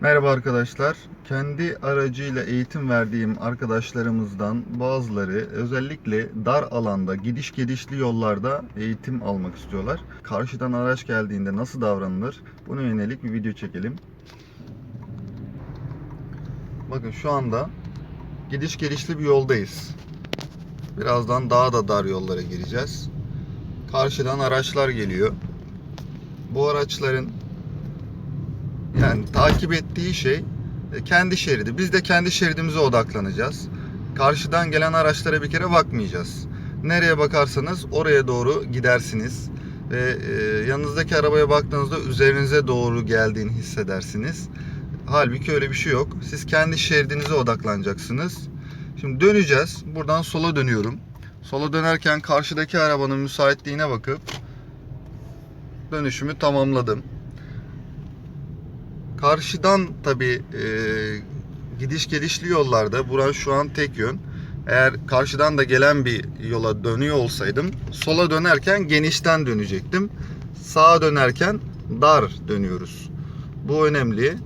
Merhaba arkadaşlar. Kendi aracıyla eğitim verdiğim arkadaşlarımızdan bazıları özellikle dar alanda, gidiş gelişli yollarda eğitim almak istiyorlar. Karşıdan araç geldiğinde nasıl davranılır? Buna yönelik bir video çekelim. Bakın şu anda gidiş gelişli bir yoldayız. Birazdan daha da dar yollara gireceğiz. Karşıdan araçlar geliyor. Bu araçların yani takip ettiği şey e, kendi şeridi. Biz de kendi şeridimize odaklanacağız. Karşıdan gelen araçlara bir kere bakmayacağız. Nereye bakarsanız oraya doğru gidersiniz. Ve e, yanınızdaki arabaya baktığınızda üzerinize doğru geldiğini hissedersiniz. Halbuki öyle bir şey yok. Siz kendi şeridinize odaklanacaksınız. Şimdi döneceğiz. Buradan sola dönüyorum. Sola dönerken karşıdaki arabanın müsaitliğine bakıp dönüşümü tamamladım. Karşıdan tabi e, gidiş gelişli yollarda buran şu an tek yön. Eğer karşıdan da gelen bir yola dönüyor olsaydım sola dönerken genişten dönecektim. Sağa dönerken dar dönüyoruz. Bu önemli.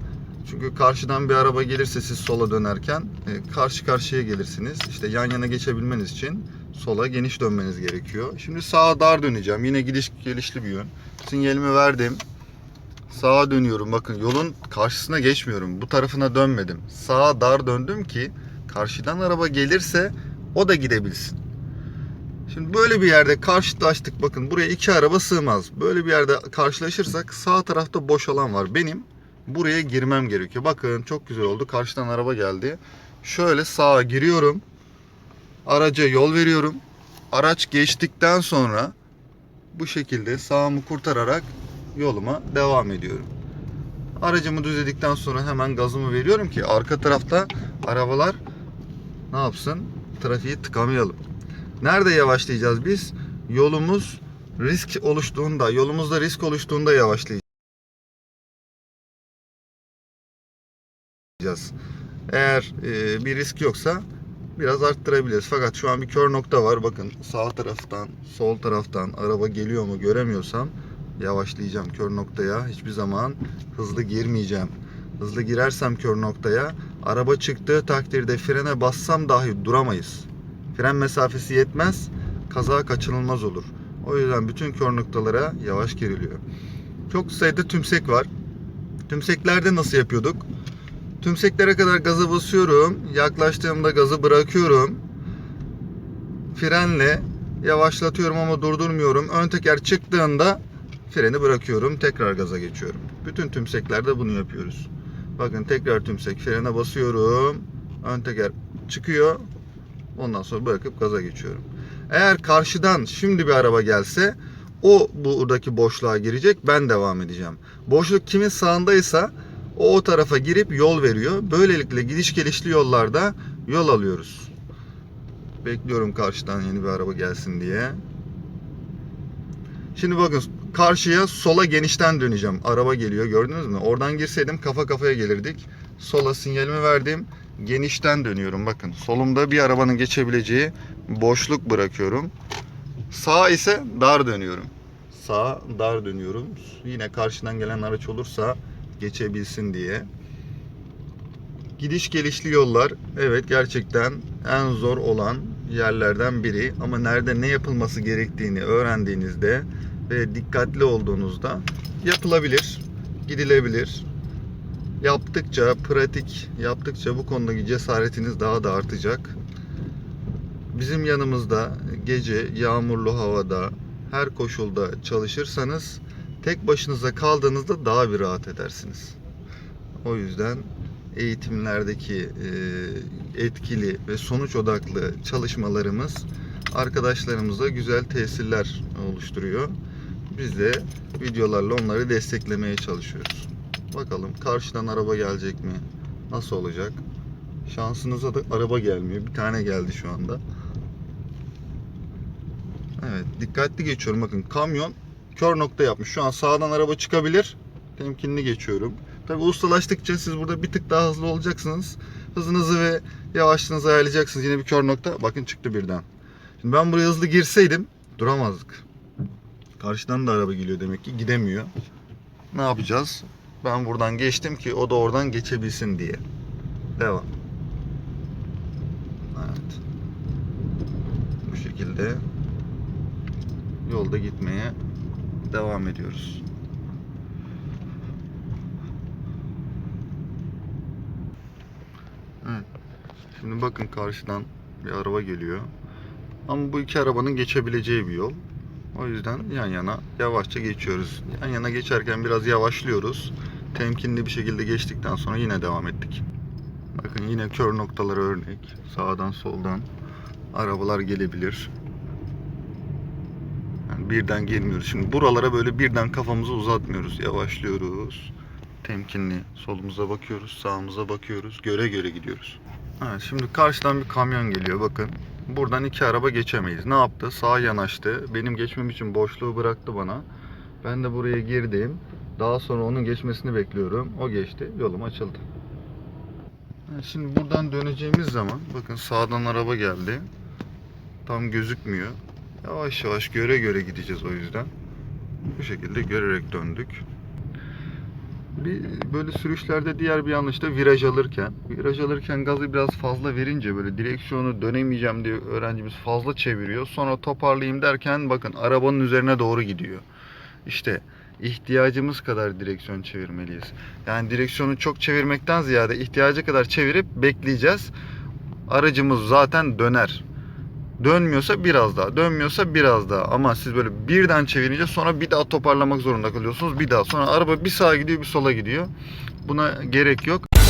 Çünkü karşıdan bir araba gelirse siz sola dönerken e, karşı karşıya gelirsiniz. İşte yan yana geçebilmeniz için sola geniş dönmeniz gerekiyor. Şimdi sağa dar döneceğim. Yine gidiş gelişli bir yön. Sinyalimi verdim. Sağa dönüyorum. Bakın yolun karşısına geçmiyorum. Bu tarafına dönmedim. Sağa dar döndüm ki karşıdan araba gelirse o da gidebilsin. Şimdi böyle bir yerde karşılaştık. Bakın buraya iki araba sığmaz. Böyle bir yerde karşılaşırsak sağ tarafta boş alan var. Benim buraya girmem gerekiyor. Bakın çok güzel oldu. Karşıdan araba geldi. Şöyle sağa giriyorum. Araca yol veriyorum. Araç geçtikten sonra bu şekilde sağımı kurtararak yoluma devam ediyorum. Aracımı düzledikten sonra hemen gazımı veriyorum ki arka tarafta arabalar ne yapsın? Trafiği tıkamayalım. Nerede yavaşlayacağız biz? Yolumuz risk oluştuğunda, yolumuzda risk oluştuğunda yavaşlayacağız. Eğer e, bir risk yoksa biraz arttırabiliriz. Fakat şu an bir kör nokta var. Bakın sağ taraftan, sol taraftan araba geliyor mu göremiyorsam yavaşlayacağım kör noktaya. Hiçbir zaman hızlı girmeyeceğim. Hızlı girersem kör noktaya araba çıktığı takdirde frene bassam dahi duramayız. Fren mesafesi yetmez. Kaza kaçınılmaz olur. O yüzden bütün kör noktalara yavaş giriliyor. Çok sayıda tümsek var. Tümseklerde nasıl yapıyorduk? Tümseklere kadar gazı basıyorum. Yaklaştığımda gazı bırakıyorum. Frenle yavaşlatıyorum ama durdurmuyorum. Ön teker çıktığında freni bırakıyorum. Tekrar gaza geçiyorum. Bütün tümseklerde bunu yapıyoruz. Bakın tekrar tümsek frene basıyorum. Ön teker çıkıyor. Ondan sonra bırakıp gaza geçiyorum. Eğer karşıdan şimdi bir araba gelse o buradaki boşluğa girecek. Ben devam edeceğim. Boşluk kimin sağındaysa o o tarafa girip yol veriyor. Böylelikle gidiş gelişli yollarda yol alıyoruz. Bekliyorum karşıdan yeni bir araba gelsin diye. Şimdi bakın karşıya sola genişten döneceğim. Araba geliyor gördünüz mü? Oradan girseydim kafa kafaya gelirdik. Sola sinyalimi verdim. Genişten dönüyorum bakın. Solumda bir arabanın geçebileceği boşluk bırakıyorum. Sağ ise dar dönüyorum. Sağ dar dönüyorum. Yine karşıdan gelen araç olursa geçebilsin diye. Gidiş gelişli yollar evet gerçekten en zor olan yerlerden biri ama nerede ne yapılması gerektiğini öğrendiğinizde ve dikkatli olduğunuzda yapılabilir, gidilebilir. Yaptıkça, pratik yaptıkça bu konudaki cesaretiniz daha da artacak. Bizim yanımızda gece yağmurlu havada her koşulda çalışırsanız tek başınıza kaldığınızda daha bir rahat edersiniz. O yüzden eğitimlerdeki e, etkili ve sonuç odaklı çalışmalarımız arkadaşlarımıza güzel tesirler oluşturuyor. Biz de videolarla onları desteklemeye çalışıyoruz. Bakalım karşıdan araba gelecek mi? Nasıl olacak? Şansınıza da araba gelmiyor. Bir tane geldi şu anda. Evet, dikkatli geçiyorum. Bakın kamyon kör nokta yapmış. Şu an sağdan araba çıkabilir. Temkinli geçiyorum. Tabi ustalaştıkça siz burada bir tık daha hızlı olacaksınız. Hızınızı ve yavaşlığınızı ayarlayacaksınız. Yine bir kör nokta. Bakın çıktı birden. Şimdi ben buraya hızlı girseydim duramazdık. Karşıdan da araba geliyor demek ki gidemiyor. Ne yapacağız? Ben buradan geçtim ki o da oradan geçebilsin diye. Devam. Evet. Bu şekilde yolda gitmeye devam ediyoruz. Evet. Şimdi bakın karşıdan bir araba geliyor. Ama bu iki arabanın geçebileceği bir yol. O yüzden yan yana yavaşça geçiyoruz. Yan yana geçerken biraz yavaşlıyoruz. Temkinli bir şekilde geçtikten sonra yine devam ettik. Bakın yine kör noktalara örnek. Sağdan soldan arabalar gelebilir. Yani birden gelmiyoruz. Şimdi buralara böyle birden kafamızı uzatmıyoruz. Yavaşlıyoruz. Temkinli. Solumuza bakıyoruz, sağımıza bakıyoruz. Göre göre gidiyoruz. Evet, şimdi karşıdan bir kamyon geliyor bakın. Buradan iki araba geçemeyiz. Ne yaptı? Sağa yanaştı. Benim geçmem için boşluğu bıraktı bana. Ben de buraya girdim. Daha sonra onun geçmesini bekliyorum. O geçti. Yolum açıldı. Şimdi buradan döneceğimiz zaman bakın sağdan araba geldi. Tam gözükmüyor. Yavaş yavaş göre göre gideceğiz o yüzden. Bu şekilde görerek döndük. Bir böyle sürüşlerde diğer bir yanlış da viraj alırken. Viraj alırken gazı biraz fazla verince böyle direksiyonu dönemeyeceğim diye öğrencimiz fazla çeviriyor. Sonra toparlayayım derken bakın arabanın üzerine doğru gidiyor. İşte ihtiyacımız kadar direksiyon çevirmeliyiz. Yani direksiyonu çok çevirmekten ziyade ihtiyacı kadar çevirip bekleyeceğiz. Aracımız zaten döner. Dönmüyorsa biraz daha, dönmüyorsa biraz daha. Ama siz böyle birden çevirince sonra bir daha toparlamak zorunda kalıyorsunuz. Bir daha sonra araba bir sağa gidiyor, bir sola gidiyor. Buna gerek yok.